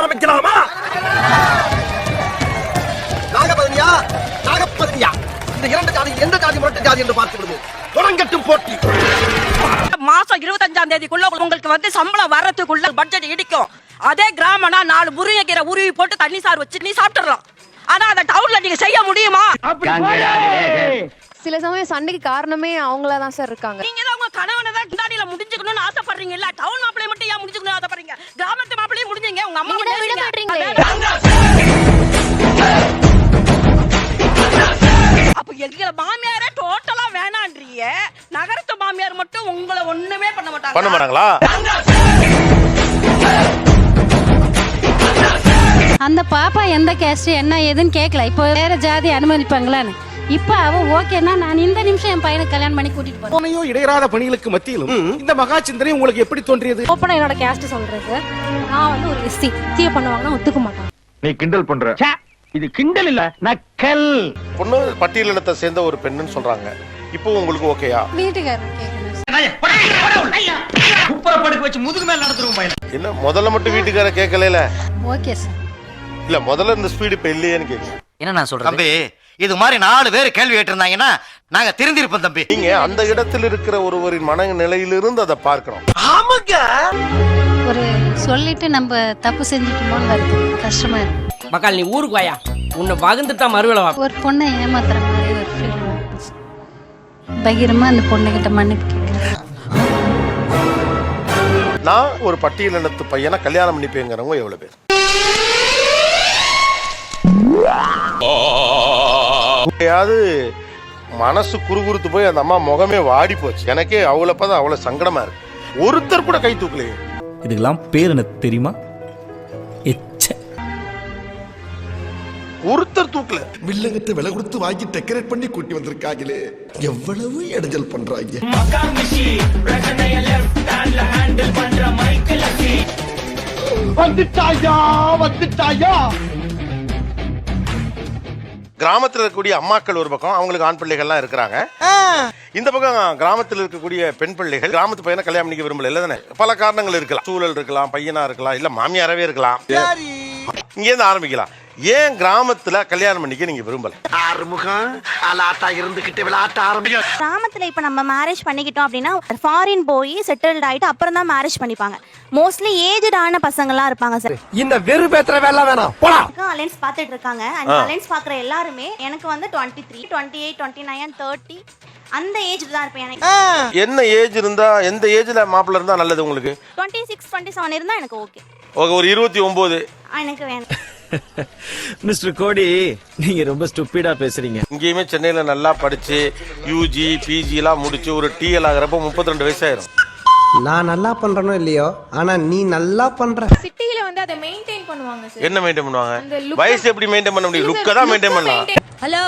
ஆரம்பிக்கலாமா? நாகபதியா நாகப்பதியா இந்த இரண்டு ஜாதி எந்த ஜாதி முரட்டு ஜாதி என்று பார்த்து விடுவோம் தொடங்கட்டும் போட்டி. மாசம் இருபத்தஞ்சாம் தேதிக்குள்ள உங்களுக்கு வந்து சம்பளம் வர்றதுக்குள்ள பட்ஜெட் இடிக்கும். அதே கிராமனா நாலு முருங்கைக்கீரை உருவி போட்டு தண்ணி சாறு வச்சு நீ சாப்பிட்டுறலாம். ஆனா அந்த டவுன்ல நீங்க செய்ய முடியுமா? சில சமயம் சண்டைக்கு காரணமே அவங்களா தான் சார் இருக்காங்க. நீங்க தான் உங்க கணவனை தான் தாடியில முடிஞ்சுக்கணும்னு ஆசைப்படுறீங்க. இல்ல டவுன் மாப்பிளைய மட்டும் ஏன் முடிஞ்சுக்கணும்னு ஆசைப்படுறீங்க? கிராமத்து மாப்பிளையும் முடிஞ்சீங்க. உங்க அம்மா தான் விட மாட்டீங்களே. அப்ப எங்களை மாமியாரே டோட்டலா வேணான்றீங்க. நகரத்து மாமியார் மட்டும் உங்களை ஒண்ணுமே பண்ண மாட்டாங்க. பண்ண மாட்டாங்களா? அந்த பாப்பா எந்த கேஸ்ட் என்ன ஏதுன்னு கேட்கல இப்போ வேற ஜாதி அனுமதிப்பாங்களான்னு. இப்போ அவ ஓகேன்னா நான் இந்த நிமிஷம் என் பையனுக்கு கல்யாணம் பண்ணி கூட்டிட்டு போறேன். போனையோ இடையறாத பணிகளுக்கு மத்தியிலும் இந்த மகா சிந்தனை உங்களுக்கு எப்படி தோன்றியது? ஓப்பனா என்னோட கேஸ்ட் சொல்றேன் சார் நான் வந்து ஒரு எஸ்சி. தீய பண்ணுவாங்கன்னா ஒத்துக்க மாட்டேன். நீ கிண்டல் பண்ற. இது கிண்டல் இல்ல நக்கல். பொண்ணு பட்டியலினத்தை சேர்ந்த ஒரு பெண்ணுன்னு சொல்றாங்க. இப்போ உங்களுக்கு ஓகேயா? வீட்டுக்காரர் வச்சு முதுகு மேல நடத்துருவோம் என்ன முதல்ல மட்டும் வீட்டுக்கார கேட்கல ஓகே சார். இல்ல முதல்ல இந்த ஸ்பீடு இப்ப இல்லையேன்னு கேட்குறேன் என்ன நான் சொல்றேன் தம்பி இது மாதிரி நாலு பேர் கேள்வி கேட்டிருந்தாங்கன்னா நாங்க திருந்திருப்போம் தம்பி. நீங்க அந்த இடத்தில் இருக்கிற ஒருவரின் மனநிலையிலிருந்து அதை பார்க்கணும். ஆமாங்க. ஒரு சொல்லிட்டு நம்ம தப்பு செஞ்சுட்டோமோன்னு வருது. கஷ்டமா இருக்கு. மக்கள் நீ ஊருக்கு வாயா? உன்னை வகுந்து தான் மறுவேலை வா. ஒரு பொண்ணை ஏமாத்துற மாதிரி ஒரு ஃபீல் பகிரமா அந்த பொண்ணுகிட்ட மன்னிப்பு கேட்குறேன் நான் ஒரு பட்டியலினத்து பையனை கல்யாணம் பண்ணிப்பேங்கிறவங்க எவ்வளவு பேர்? யாவது மனசு குறுகுறுத்து போய் அந்த அம்மா முகமே வாடி போச்சு. எனக்கே அவ்வளோப்பதான் அவ்வளவு சங்கடமா இருக்கு. ஒருத்தர் கூட கை தூக்கலையே. இதுக்கெல்லாம் பேர் என்ன தெரியுமா? எச்ச. ஒருத்தர் தூக்கல. வில்லங்கத்தை விலை கொடுத்து வாங்கி டெக்கரேட் பண்ணி கூட்டி வந்திருக்காங்களே. எவ்வளவு இடைஞ்சல் பண்றாங்க. வந்துட்டாயா வந்துட்டாயா? கிராமத்தில் இருக்கக்கூடிய அம்மாக்கள் ஒரு பக்கம் அவங்களுக்கு ஆண் பிள்ளைகள்லாம் இருக்கிறாங்க. இந்த பக்கம் கிராமத்தில் இருக்கக்கூடிய பெண் பிள்ளைகள் கிராமத்து பையனை கல்யாணம் பண்ணிக்க விரும்பல இல்லை தானே பல காரணங்கள் இருக்கலாம். சூழல் இருக்கலாம் பையனா இருக்கலாம் இல்ல மாமியாரவே இருக்கலாம். இங்கேருந்து ஆரம்பிக்கலாம். ஏன் கிராமத்துல கல்யாணம் பண்ணிக்க நீங்க விரும்பல? ஆறுமுகம் அலாட்டா இருந்துகிட்டு விளையாட்ட ஆரம்பிக்க கிராமத்துல இப்ப நம்ம மேரேஜ் பண்ணிக்கிட்டோம் அப்படின்னா ஃபாரின் போய் செட்டில்ட் ஆயிட்டு அப்புறம் தான் மேரேஜ் பண்ணிப்பாங்க. மோஸ்ட்லி ஏஜ்ட் ஆன பசங்கலாம் இருப்பாங்க சார் இந்த வெறு பேத்துற வேலை வேணாம். போலாம். அலைன்ஸ் பார்த்துட்டு இருக்காங்க. அண்ட் அலைன்ஸ் பாக்குற எல்லாருமே எனக்கு வந்து twenty three twenty eight twenty nine thirty அந்த ஏஜ் தான் இருப்பேன் எனக்கு. என்ன ஏஜ் இருந்தா எந்த ஏஜ்ல மாப்பிள்ள இருந்தா நல்லது உங்களுக்கு? டுவெண்ட்டி சிக்ஸ் டுவெண்ட்டி செவன் இருந்தா எனக்கு ஓகே ஒரு- ஒரு இருபத்தி ஒன்பது எனக்கு வேணும். மிஸ்டர் கோடி நீங்க ரொம்ப ஸ்டூப்பிடா பேசுறீங்க. இங்கேயுமே சென்னையில நல்லா படிச்சு யூஜி பிஜி எல்லாம் முடிச்சு ஒரு டிஎல் ஆகிறப்ப முப்பத்தி ரெண்டு வயசாயிரும். நான் நல்லா பண்றனோ இல்லையோ? ஆனா நீ நல்லா பண்ற. சிட்டில வந்து அதை மெயின்டைன் பண்ணுவாங்க சார் என்ன மெயின்டைன் பண்ணுவாங்க? look- வயசு எப்படி மெயின்டைன் பண்ண முடியும்? லுக்கை தான் மெயின்டைன் பண்ணலாம். ஹலோ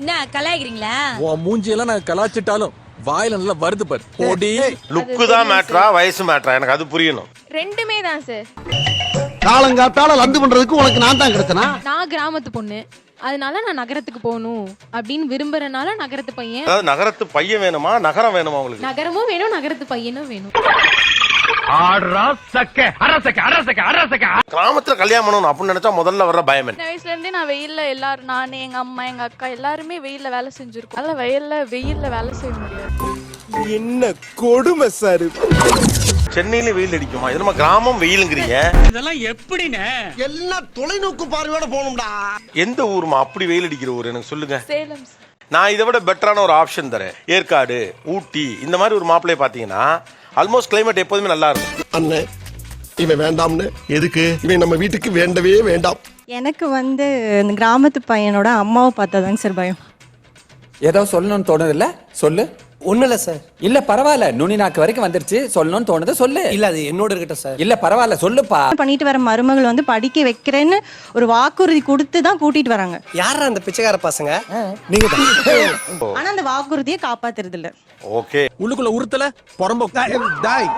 என்ன கலாய்க்கிறீங்களா? உன் மூஞ்சியெல்லாம் நான் கலாச்சிட்டாலும் வாயில நல்லா வருது பாரு. ஓடி லுக்கு தான் மேட்ரா வயசு மேட்ரா எனக்கு அது புரியணும். ரெண்டுமே தான் சார் காலங்காத்தால லந்து பண்றதுக்கு உனக்கு நான் தான் கிடைச்சனா? நான் கிராமத்து பொண்ணு. அதனால நான் நகரத்துக்கு போகணும் அப்படின்னு விரும்புறனால நகரத்து பையன். அதாவது நகரத்து பையன் வேணுமா? நகரம் வேணுமா உங்களுக்கு? நகரமும் வேணும் நகரத்து பையனும் வேணும். கிராமத்துல கல்யாணம் பண்ணணும் அப்படின்னு நினைச்சா முதல்ல வர்ற பயம் என்ன? சின்ன வயசுல இருந்தே நான் வெயில்ல எல்லாரும் நானு எங்க அம்மா எங்க அக்கா எல்லாருமே வெயில்ல வேலை செஞ்சிருக்கோம். அதனால வயல்ல வெயில்ல வேலை செய்ய முடியாது. என்ன கொடுமை சார் சென்னையில வெயில் அடிக்குமா? இது நம்ம கிராமம் வெயிலுங்கிறீங்க. எல்லாம் தொலைநோக்கு பார்வையோட போகணும்டா. எந்த ஊருமா? அப்படி வெயில் அடிக்கிற ஊர்? எனக்கு சொல்லுங்க. சேலம் நான் இதை விட பெட்டரான ஒரு ஆப்ஷன் தரேன். ஏற்காடு ஊட்டி இந்த மாதிரி ஒரு மாப்பிள்ளைய பாத்தீங்கன்னா ஆல்மோஸ்ட் கிளைமேட் எப்போதுமே நல்லா இருக்கும். அண்ணே இவன் வேண்டாம்னு. எதுக்கு? இவன் நம்ம வீட்டுக்கு வேண்டவே வேண்டாம். எனக்கு வந்து இந்த கிராமத்து பையனோட அம்மாவை பார்த்தாதாங்க சார் பயம். ஏதோ சொல்லணும்னு தோணுது இல்ல சொல்லு. ஒண்ணு இல்ல சார். இல்ல பரவாயில்ல நுனி நாக்கு வரைக்கும் வந்துருச்சு. சொல்லணும்னு தோணுது சொல்லு. இல்ல அது என்னோட இருக்கட்டும் சார். இல்ல பரவாயில்ல சொல்லுப்பா. பண்ணிட்டு வர மருமகள் வந்து படிக்க வைக்கிறேன்னு ஒரு வாக்குறுதி கொடுத்து தான் கூட்டிட்டு வராங்க. யாரா அந்த பிச்சைக்கார பசங்க? நீங்க ஆனா அந்த வாக்குறுதியை காப்பாத்துறது இல்ல ஓகே. உள்ளுக்குள்ள உறுத்தல புறம்போ டாய்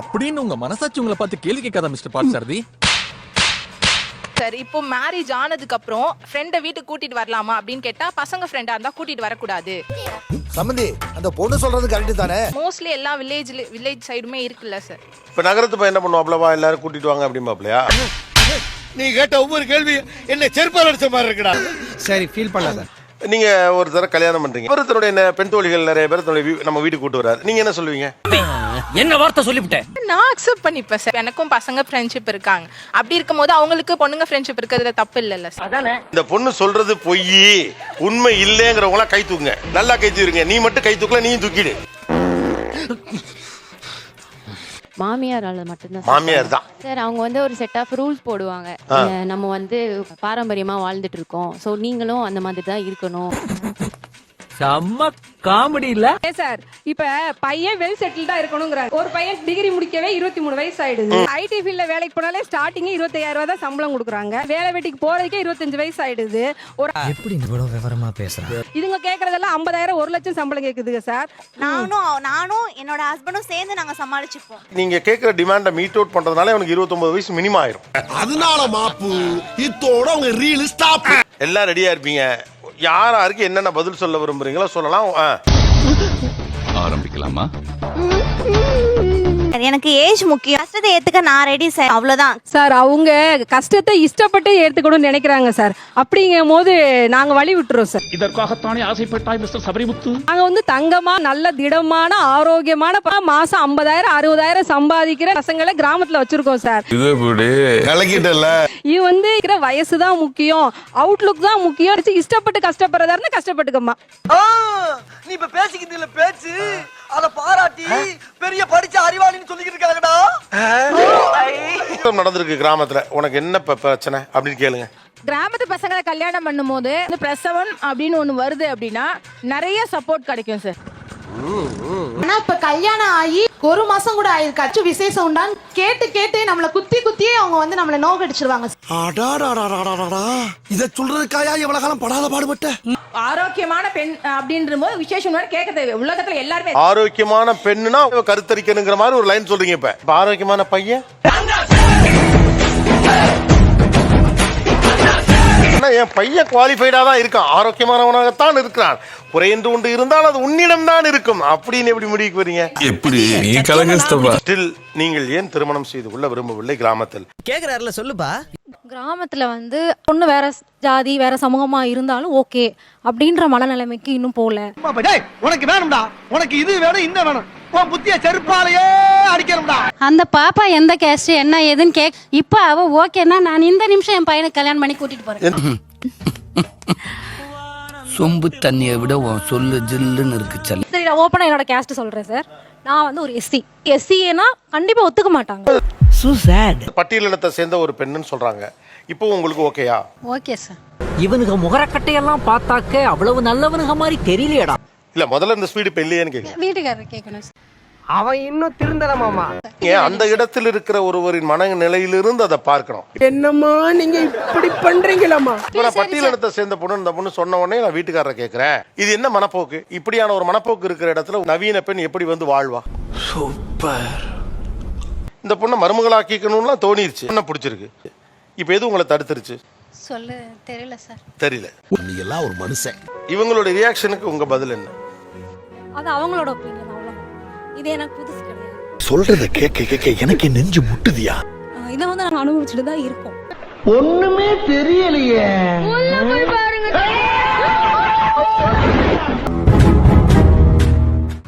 அப்படின்னு உங்க மனசாட்சி உங்களை பார்த்து கேள்வி கேட்காத மிஸ்டர் பாட்சாரதி சார் இப்போ மேரேஜ் ஆனதுக்கு அப்புறம் ஃப்ரெண்டை வீட்டுக்கு கூட்டிட்டு வரலாமா அப்படின்னு கேட்டா பசங்க ஃப்ரெண்டா இருந்தா கூட்டிட்டு வரக்கூடாது. சம்பந்தி அந்த பொண்ணு சொல்றது கரெக்ட் தானே? மோஸ்ட்லி எல்லா வில்லேஜ்ல வில்லேஜ் சைடுமே இருக்குல்ல சார் இப்ப நகரத்து பையன் என்ன பண்ணுவாப்லவா? எல்லாரும் கூட்டிட்டு வாங்க அப்படிம்பாப்லையா? நீ கேட்ட ஒவ்வொரு கேள்வி என்ன செருப்பால் அடிச்ச மாதிரி இருக்குடா. சரி ஃபீல் பண்ணாத. நீங்க ஒரு தடவை கல்யாணம் பண்றீங்க. நெ- பெண் தோழிகள் நிறைய பேர் தன்னுடைய வீ- நம்ம வீட்டுக்கு கூட்டு வராரு நீங்க என்ன சொல்லுவீங்க? என்ன வார்த்தை சொல்லிவிட்டேன்? நான் அக்செப்ட் பண்ணிப்பேன் சார் எனக்கும் பசங்க ஃப்ரெண்ட்ஷிப் இருக்காங்க. அப்படி இருக்கும்போது அவங்களுக்கு பொண்ணுங்க ஃப்ரெண்ட்ஷிப் இருக்கிறதுல தப்பு இல்லைல்ல சார் இந்த பொண்ணு சொல்றது பொய் உண்மை இல்லைங்கிறவங்களாம் கை தூக்குங்க. நல்லா கை தூக்குங்க. நீ மட்டும் கை தூக்கல நீயும் தூக்கிடு. மாமியாரால மட்டும்தான் மாமியார் தான். சார் அவங்க வந்து ஒரு செட் ஆஃப் ரூல்ஸ் போடுவாங்க. நம்ம வந்து பாரம்பரியமா வாழ்ந்துட்டு இருக்கோம். ஸோ நீங்களும் அந்த மாதிரி தான் இருக்கணும். செம்ம காமெடி இல்ல சார் இப்ப பையன் வெல் செட்டில்டா இருக்கணுங்கிறாங்க ஒரு பையன் டிகிரி முடிக்கவே இருபத்தி மூணு வயசு ஆயிடுது ஐடி ஃபீல்ட்ல வேலைக்கு போனாலே ஸ்டார்டிங் இருபத்தையாயிரம் ரூபாய் தான் சம்பளம் கொடுக்குறாங்க. வேலை வெட்டிக்கு போறதுக்கே இருபத்தஞ்சு வயசு ஆயிடுது ஒரு எப்படி இவ்வளவு விவரமா பேசுற இதுங்க கேக்குறதெல்லாம் ஐம்பதாயிரம் ஒரு லட்சம் சம்பளம் கேக்குதுங்க சார். நானும் நானும் என்னோட ஹஸ்பண்டும் சேர்ந்து நாங்க சமாளிச்சுப்போம். நீங்க கேட்கிற டிமாண்டை மீட் அவுட் பண்றதுனால அவனுக்கு 29 வயசு மினிமம் ஆயிரும். அதனால மாப்பு இத்தோட உங்க ரீல் ஸ்டாப் எல்லாம் ரெடியா இருப்பீங்க. யார் யாருக்கு என்னென்ன பதில் சொல்ல விரும்புறீங்களோ சொல்லலாம் ஆ. ஆரம்பிக்கலாமா எனக்கு ஏஜ் முக்கியம். கஷ்டத்தை ஏத்துக்க நான் ரெடி சார் அவ்வளவுதான். சார் அவங்க கஷ்டத்தை இஷ்டப்பட்டு எடுத்துக்கணும்னு நினைக்கிறாங்க சார் அப்படிங்கும் போது நாங்க வழி விட்டுறோம் சார் இதற்காகத்தானே ஆசைப்பட்டாய் மிஸ்டர் சபரிமுத்து? நாங்க வந்து தங்கமா நல்ல திடமான ஆரோக்கியமான ப- மாசம் ஐம்பதாயிரம் அறுபதாயிரம் சம்பாதிக்கிற பசங்களை கிராமத்துல வச்சிருக்கோம் சார் கலக்கிட்டல இது வந்து இருக்கிற வயசு தான் முக்கியம். அவுட்லுக் தான் முக்கியம். இஷ்டப்பட்டு கஷ்டப்படுறதா இருந்தா கஷ்டப்பட்டுக்கம்மா நீ இப்ப பேசிக்கிட்டு இல்ல பேச்சு. அத பாராட்டி பெரிய படிச்ச அறிவாளின்னு சொல்லிக்கிட்டு இருக்காங்கடா. நடந்திருக்கு கிராமத்துல. உனக்கு என்ன பிரச்சனை அப்படின்னு கேளுங்க. கிராமத்து பசங்களை கல்யாணம் பண்ணும்போது இந்த பிரசவம் அப்படின்னு ஒண்ணு வருது அப்படின்னா நிறைய சப்போர்ட் கிடைக்கும் சார் ஆனா இப்ப கல்யாணம் ஆகி ஒரு மாசம் கூட ஆயிருக்காச்சு விசேஷம் உண்டான்னு கேட்டு கேட்டு நம்மள குத்தி குத்தியே அவங்க வந்து நம்மள நோக்கடிச்சிருவாங்க அடாடாடாடாடாடா. இத சொல்றதுக்காயா எவ்வளவு காலம் படாத பாடுபட்ட? ஆரோக்கியமான பெண் அப்படின்ற போது விசேஷம் கேட்க தேவை உலகத்துல எல்லாருமே ஆரோக்கியமான பெண்ணுனா கருத்தரிக்கணுங்கிற மாதிரி ஒரு லைன் சொல்றீங்க இப்ப. இப்ப ஆரோக்கியமான பையன்? ஆனா என் பையன் குவாலிஃபைடா தான் இருக்கான். ஆரோக்கியமானவனாகத்தான் இருக்கிறான். குறைந்து ஒன்று இருந்தால் அது உன்னிடம் தான் இருக்கும். அப்படின்னு எப்படி முடிவுக்கு வரீங்க? எப்படி? நீ கலங்கஸ்தபா ஸ்டில் நீங்கள் ஏன் திருமணம் செய்து கொள்ள விரும்பவில்லை கிராமத்தில்? கேக்குறாருல சொல்லுப்பா. கிராமத்துல வந்து பொண்ணு வேற ஜாதி வேற சமூகமா இருந்தாலும் ஓகே அப்படின்ற மனநிலைமைக்கு இன்னும் போகல. உனக்கு வேணும்டா. உனக்கு இது வேணும் இன்னும் வேணும். புத்திய செருப்பாலேயே அடிக்கணும்டா. அந்த பாப்பா எந்த கேஸ்ட் என்ன ஏதுன்னு கேக் இப்போ அவ ஓகேன்னா நான் இந்த நிமிஷம் என் பையனை கல்யாணம் பண்ணி கூட்டிட்டு போறேன். சொம்பு தண்ணியை விட சொல்லு ஜில்லுன்னு இருக்கு செல்ல. சரி நான் ஓப்பனா என்னோட கேஸ்ட் சொல்றேன் சார் நான் வந்து ஒரு எஸ்சி. எஸ்சிஏனா கண்டிப்பா ஒத்துக்க மாட்டாங்க. பட்டியலினத்தை சேர்ந்த ஒரு பெண்ணுன்னு சொல்றாங்க. இப்போ உங்களுக்கு ஓகேயா? Okay sir. இவனுக்கு முகரக்கட்டையெல்லாம் பார்த்தாக்க அவ்வளவு நல்லவனுங்க மாதிரி தெரியலையடா. இல்ல முதல்ல இந்த ஸ்பீடு இப்போ இல்லையேன்னு கேட்குறேன் வீட்டுக்காரர் கேட்கணும் சார். அவன் இன்னும் திருந்தல மாமா. ஏன் அந்த இடத்தில் இருக்கிற ஒருவரின் மனநிலையிலிருந்து அதை பார்க்கணும். என்னம்மா நீங்க இப்படி பண்றீங்களாமா இப்ப நான் பட்டியலினத்தை சேர்ந்த பொண்ணு இந்த பொண்ணு சொன்ன உடனே நான் வீட்டுக்காரரை கேட்கிறேன் இது என்ன மனப்போக்கு? இப்படியான ஒரு மனப்போக்கு இருக்கிற இடத்துல நவீன பெண் எப்படி வந்து வாழ்வா? சூப்பர் இந்த பொண்ணை மருமகளாக்கிக்கணும்லாம் தோணிருச்சு. என்ன பிடிச்சிருக்கு? இப்போ எது உங்களை தடுத்துருச்சு? சொல்ல தெரியல சார். தெரியல. நீ எல்லாம் ஒரு மனுஷன். இவங்களோட ரியாக்ஷனுக்கு உங்க பதில் என்ன? அது அவங்களோட ஒப்பீனியன் அவ்வளோ இது எனக்கு புதுசு கிடையாது. சொல்றத கேட்க கேட்க எனக்கு நெஞ்சு முட்டுதியா? இதை வந்து நாங்கள் அனுபவிச்சுட்டு தான் இருக்கோம். ஒண்ணுமே தெரியலையே.